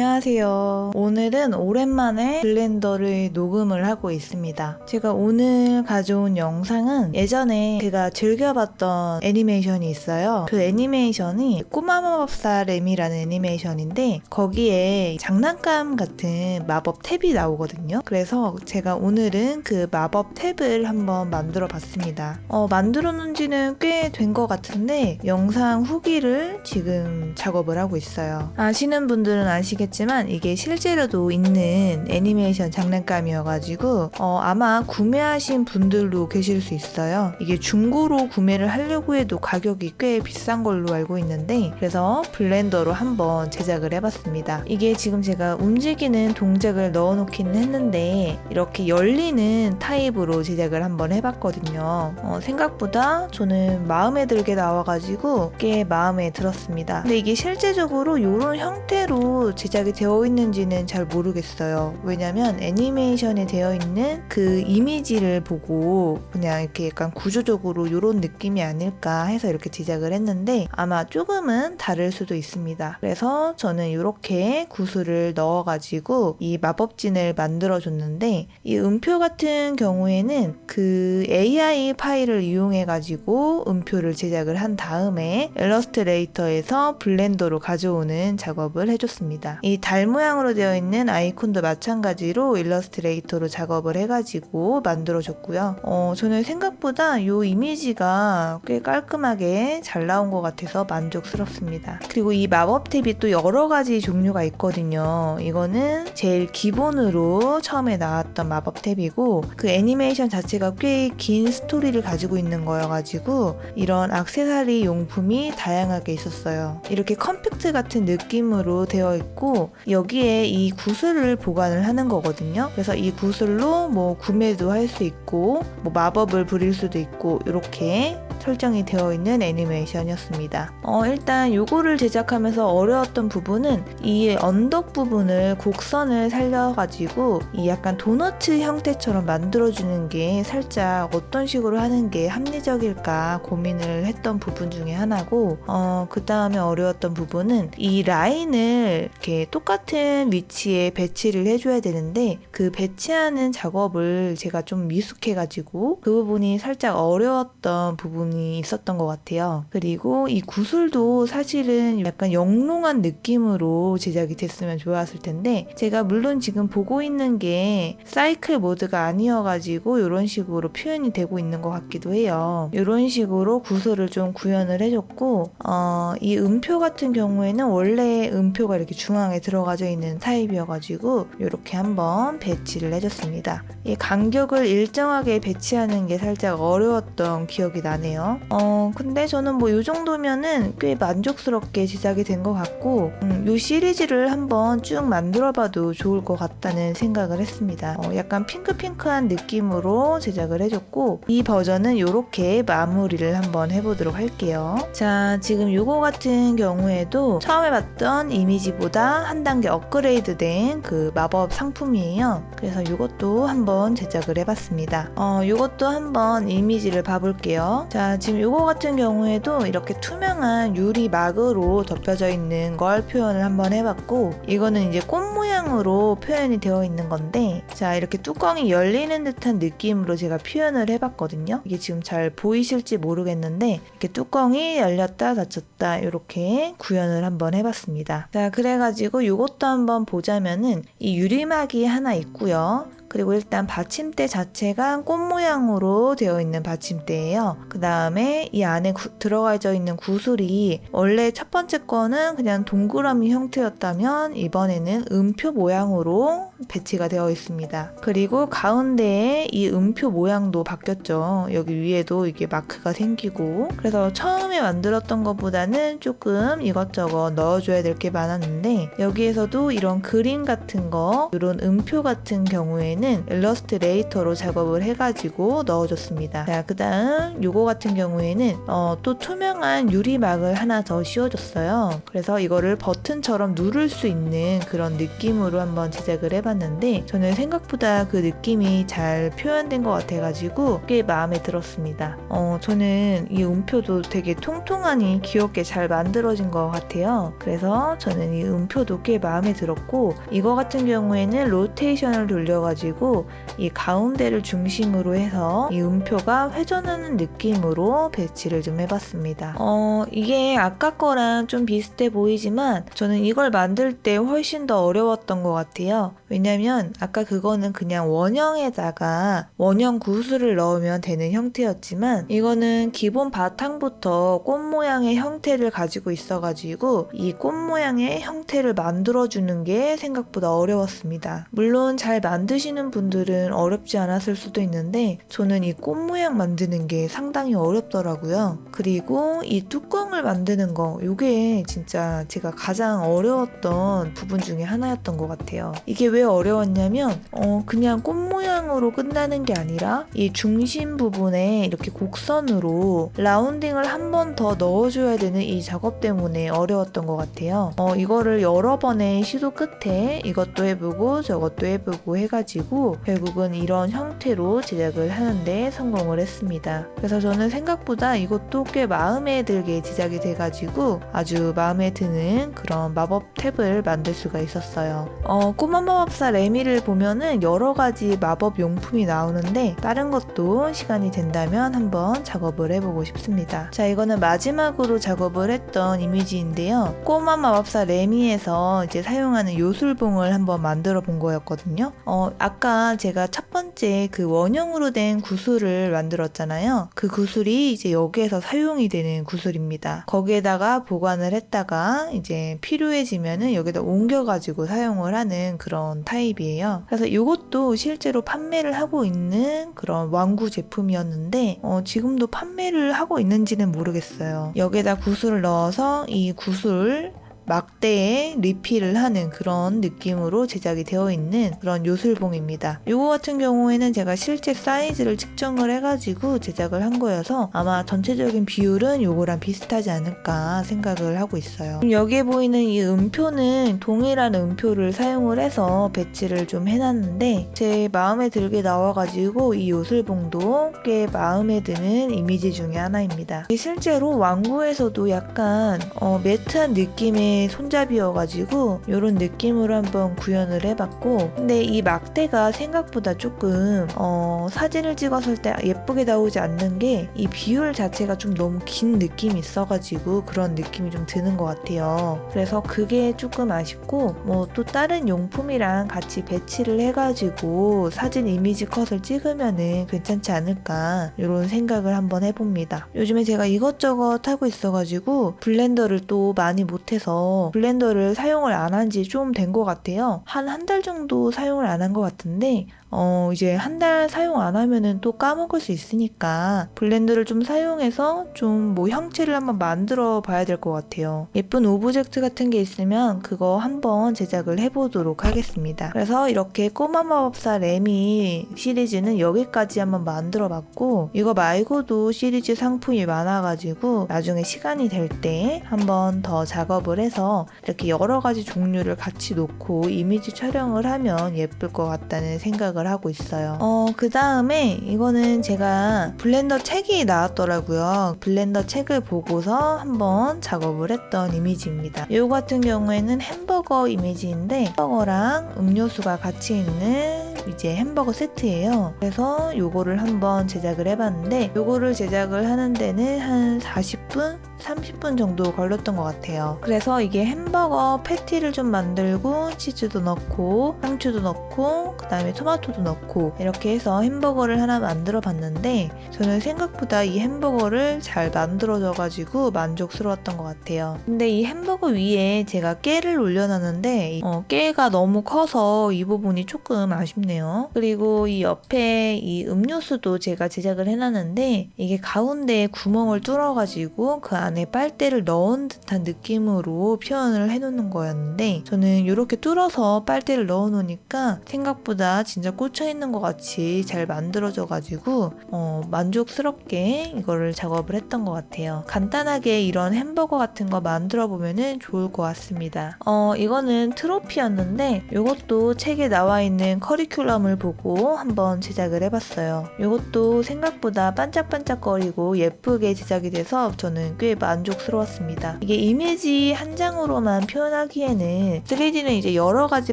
안녕하세요. 오늘은 오랜만에 블렌더를 녹음을 하고 있습니다. 제가 오늘 가져온 영상은 예전에 제가 즐겨봤던 애니메이션이 있어요. 그 애니메이션이 꼬마 마법사 램이라는 애니메이션인데 거기에 장난감 같은 마법 탭이 나오거든요. 그래서 제가 오늘은 그 마법 탭을 한번 만들어 봤습니다. 어, 만들어 놓은 지는 꽤 된 것 같은데 영상 후기를 지금 작업을 하고 있어요. 아시는 분들은 아시겠지만 이게 실제로 도 있는 애니메이션 장난감이어가지고 어, 아마 구매하신 분들도 계실 수 있어요. 이게 중고로 구매를 하려고 해도 가격이 꽤 비싼 걸로 알고 있는데 그래서 블렌더로 한번 제작을 해봤습니다. 이게 지금 제가 움직이는 동작을 넣어놓기는 했는데 이렇게 열리는 타입으로 제작을 한번 해봤거든요. 어, 생각보다 저는 마음에 들게 나와가지고 꽤 마음에 들었습니다. 근데 이게 실제적으로 이런 형태로 제작이 되어 있는지는 잘 모르겠어요. 왜냐면 애니메이션에 되어 있는 그 이미지를 보고 그냥 이렇게 약간 구조적으로 이런 느낌이 아닐까 해서 이렇게 제작을 했는데 아마 조금은 다를 수도 있습니다. 그래서 저는 이렇게 구슬을 넣어가지고 이 마법진을 만들어줬는데 이 음표 같은 경우에는 그 AI 파일을 이용해가지고 음표를 제작을 한 다음에 일러스트레이터에서 블렌더로 가져오는 작업을 해줬습니다. 이 달 모양으로 되어 있는 아이콘도 마찬가지로 일러스트레이터로 작업을 해가지고 만들어줬고요. 어, 저는 생각보다 이 이미지가 꽤 깔끔하게 잘 나온 것 같아서 만족스럽습니다. 그리고 이 마법 탭이 또 여러 가지 종류가 있거든요. 이거는 제일 기본으로 처음에 나왔던 마법 탭이고 그 애니메이션 자체가 꽤 긴 스토리를 가지고 있는 거여가지고 이런 악세사리 용품이 다양하게 있었어요. 이렇게 컴팩트 같은 느낌으로 되어 있고 여기에 이 구슬을 보관을 하는 거거든요. 그래서 이 구슬로 뭐 구매도 할 수 있고 뭐 마법을 부릴 수도 있고 이렇게 설정이 되어 있는 애니메이션이었습니다. 어, 일단 요거를 제작하면서 어려웠던 부분은 이 언덕 부분을 곡선을 살려가지고 이 약간 도너츠 형태처럼 만들어주는 게 살짝 어떤 식으로 하는 게 합리적일까 고민을 했던 부분 중에 하나고, 어, 그 다음에 어려웠던 부분은 이 라인을 이렇게 똑같은 위 치에 배치를 해줘야 되는데 그 배치하는 작업을 제가 좀 미숙해가지고 그 부분이 살짝 어려웠던 부분이 있었던 것 같아요. 그리고 이 구슬도 사실은 약간 영롱한 느낌으로 제작이 됐으면 좋았을 텐데 제가 물론 지금 보고 있는 게 사이클 모드가 아니어가지고 이런 식으로 표현이 되고 있는 것 같기도 해요. 이런 식으로 구슬을 좀 구현을 해줬고 어, 이 음표 같은 경우에는 원래 음표가 이렇게 중앙에 들어가져 있는 타입 이어가지고 이렇게 한번 배치를 해줬습니다. 이 간격을 일정하게 배치하는 게 살짝 어려웠던 기억이 나네요. 어, 근데 저는 뭐 이 정도면은 꽤 만족스럽게 제작이 된 것 같고, 음, 이 시리즈를 한번 쭉 만들어봐도 좋을 것 같다는 생각을 했습니다. 어, 약간 핑크핑크한 느낌으로 제작을 해줬고, 이 버전은 이렇게 마무리를 한번 해보도록 할게요. 자, 지금 이거 같은 경우에도 처음에 봤던 이미지보다 한 단계 업그레이드 된 그 마법 상품이에요. 그래서 이것도 한번 제작을 해봤습니다. 어, 이것도 한번 이미지를 봐볼게요. 자, 지금 이거 같은 경우에도 이렇게 투명한 유리 막으로 덮여져 있는 걸 표현을 한번 해봤고, 이거는 이제 꽃 모양으로 표현이 되어 있는 건데, 자, 이렇게 뚜껑이 열리는 듯한 느낌으로 제가 표현을 해봤거든요. 이게 지금 잘 보이실지 모르겠는데, 이렇게 뚜껑이 열렸다 닫혔다 이렇게 구현을 한번 해봤습니다. 자, 그래가지고 이것도 한번 보 자면은 이 유리막이 하나 있고요. 그리고 일단 받침대 자체가 꽃 모양으로 되어 있는 받침대예요. 그 다음에 이 안에 구- 들어가져 있는 구슬이 원래 첫 번째 거는 그냥 동그라미 형태였다면 이번에는 음표 모양으로 배치가 되어 있습니다. 그리고 가운데에 이 음표 모양도 바뀌었죠. 여기 위에도 이게 마크가 생기고 그래서 처음에 만들었던 것보다는 조금 이것저것 넣어줘야 될 게 많았는데 여기에서도 이런 그림 같은 거 이런 음표 같은 경우에는 경우에는 일러스트레이터로 작업을 해가지고 넣어줬습니다. 자, 그 다음 요거 같은 경우에는 어, 또 투명한 유리막을 하나 더 씌워줬어요. 그래서 이거를 버튼처럼 누를 수 있는 그런 느낌으로 한번 제작을 해봤는데 저는 생각보다 그 느낌이 잘 표현된 것 같아가지고 꽤 마음에 들었습니다. 어, 저는 이 음표도 되게 통통하니 귀엽게 잘 만들어진 것 같아요. 그래서 저는 이 음표도 꽤 마음에 들었고 이거 같은 경우에는 로테이션을 돌려가지 고 이 가운데를 중심으로 해서 이 음표가 회전하는 느낌으로 배치를 좀 해봤습니다. 어, 이게 아까 거랑 좀 비슷해 보이지만 저는 이걸 만들 때 훨씬 더 어려웠던 것 같아요. 왜냐면 아까 그거는 그냥 원형에다가 원형 구슬을 넣으면 되는 형태였지만 이거는 기본 바탕부터 꽃 모양의 형태를 가지고 있어가지고 이 꽃 모양의 형태를 만들어주는 게 생각보다 어려웠습니다. 물론 잘 만드시는 분들은 어렵지 않았을 수도 있는데 저는 이 꽃 모양 만드는 게 상당히 어렵더라고요. 그리고 이 뚜껑을 만드는 거 이게 진짜 제가 가장 어려웠던 부분 중에 하나였던 것 같아요. 이게 왜 어려웠냐면 어, 그냥 꽃 모양으로 끝나는 게 아니라 이 중심 부분에 이렇게 곡선으로 라운딩을 한 번 더 넣어줘야 되는 이 작업 때문에 어려웠던 것 같아요. 어, 이거를 여러 번의 시도 끝에 이것도 해보고 저것도 해보고 해가지고 결국은 이런 형태로 제작을 하는데 성공을 했습니다. 그래서 저는 생각보다 이것도 꽤 마음에 들게 제작이 돼가지고 아주 마음에 드는 그런 마법 탭을 만들 수가 있었어요. 어, 꼬마 마법 사 레미를 보면은 여러 가지 마법 용품이 나오는데 다른 것도 시간이 된다면 한번 작업을 해보고 싶습니다. 자, 이거는 마지막으로 작업을 했던 이미지인데요. 꼬마 마법사 레미에서 이제 사용하는 요술봉을 한번 만들어 본 거였거든요. 어, 아까 제가 첫 번째 그 원형으로 된 구슬을 만들었잖아요. 그 구슬이 이제 여기에서 사용이 되는 구슬입니다. 거기에다가 보관을 했다가 이제 필요해지면은 여기다 옮겨가지고 사용을 하는 그런 타입이에요. 그래서 이것도 실제로 판매를 하고 있는 그런 완구 제품이었는데 어, 지금도 판매를 하고 있는지는 모르겠어요. 여기에다 구슬을 넣어서 이 구슬 막대에 리필을 하는 그런 느낌으로 제작이 되어 있는 그런 요술봉입니다. 이거 같은 경우에는 제가 실제 사이즈를 측정을 해가지고 제작을 한 거여서 아마 전체적인 비율은 요거랑 비슷하지 않을까 생각을 하고 있어요. 여기에 보이는 이 음표는 동일한 음표를 사용을 해서 배치를 좀 해놨는데 제 마음에 들게 나와가지고 이 요술봉도 꽤 마음에 드는 이미지 중에 하나입니다. 실제로 왕구에서도 약간 어, 매트한 느낌의 손잡이여가지고 이런 느낌으로 한번 구현을 해봤고 근데 이 막대가 생각보다 조금 어, 사진을 찍었을 때 예쁘게 나오지 않는 게 이 비율 자체가 좀 너무 긴 느낌이 있어가지고 그런 느낌이 좀 드는 것 같아요. 그래서 그게 조금 아쉽고 뭐 또 다른 용품이랑 같이 배치를 해가지고 사진 이미지 컷을 찍으면은 괜찮지 않을까 이런 생각을 한번 해봅니다. 요즘에 제가 이것저것 하고 있어가지고 블렌더를 또 많이 못해서 블렌더를 사용을 안 한 지 좀 된 것 같아요. 한 한 달 정도 사용을 안 한 것 같은데 어, 이제 한 달 사용 안 하면은 또 까먹을 수 있으니까 블렌더를 좀 사용해서 좀 뭐 형체를 한번 만들어 봐야 될 것 같아요. 예쁜 오브젝트 같은 게 있으면 그거 한번 제작을 해보도록 하겠습니다. 그래서 이렇게 꼬마 마법사 레미 시리즈는 여기까지 한번 만들어 봤고 이거 말고도 시리즈 상품이 많아가지고 나중에 시간이 될 때 한번 더 작업을 해서 이렇게 여러 가지 종류를 같이 놓고 이미지 촬영을 하면 예쁠 것 같다는 생각을 하고 있어요. 어, 그 다음에 이거는 제가 블렌더 책이 나왔더라고요. 블렌더 책을 보고서 한번 작업을 했던 이미지입니다. 이 같은 경우에는 햄버거 이미지인데 햄버거랑 음료수가 같이 있는 이제 햄버거 세트예요. 그래서 요거를 한번 제작을 해봤는데 요거를 제작을 하는 데는 한 40분? 30분 정도 걸렸던 것 같아요. 그래서 이게 햄버거 패티를 좀 만들고 치즈도 넣고 상추도 넣고 그 다음에 토마토도 넣고 이렇게 해서 햄버거를 하나 만들어 봤는데 저는 생각보다 이 햄버거를 잘 만들어져 가지고 만족스러웠던 것 같아요. 근데 이 햄버거 위에 제가 깨를 올려놨는데 어, 깨가 너무 커서 이 부분이 조금 아쉽네요. 그리고 이 옆에 이 음료수도 제가 제작을 해놨는데 이게 가운데에 구멍을 뚫어가지고 그 안에 안에 빨대를 넣은 듯한 느낌으로 표현을 해놓는 거였는데 저는 이렇게 뚫어서 빨대를 넣어놓으니까 생각보다 진짜 꽂혀 있는 것 같이 잘 만들어져가지고 어, 만족스럽게 이거를 작업을 했던 것 같아요. 간단하게 이런 햄버거 같은 거 만들어 보면은 좋을 것 같습니다. 어, 이거는 트로피였는데 이것도 책에 나와 있는 커리큘럼을 보고 한번 제작을 해봤어요. 이것도 생각보다 반짝반짝거리고 예쁘게 제작이 돼서 저는 꽤 만족스러웠습니다. 이게 이미지 한 장으로만 표현하기에는 3D는 이제 여러 가지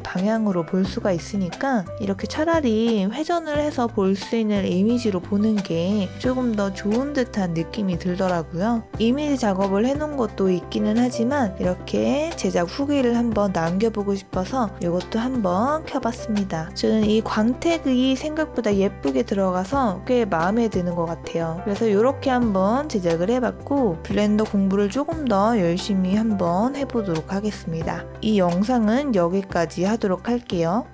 방향으로 볼 수가 있으니까 이렇게 차라리 회전을 해서 볼 수 있는 이미지로 보는 게 조금 더 좋은 듯한 느낌이 들더라고요. 이미지 작업을 해놓은 것도 있기는 하지만 이렇게 제작 후기를 한번 남겨보고 싶어서 이것도 한번 켜봤습니다. 저는 이 광택이 생각보다 예쁘게 들어가서 꽤 마음에 드는 것 같아요. 그래서 이렇게 한번 제작을 해봤고 블렌 더 공부를 조금 더 열심히 한번 해보도록 하겠습니다. 이 영상은 여기까지 하도록 할게요.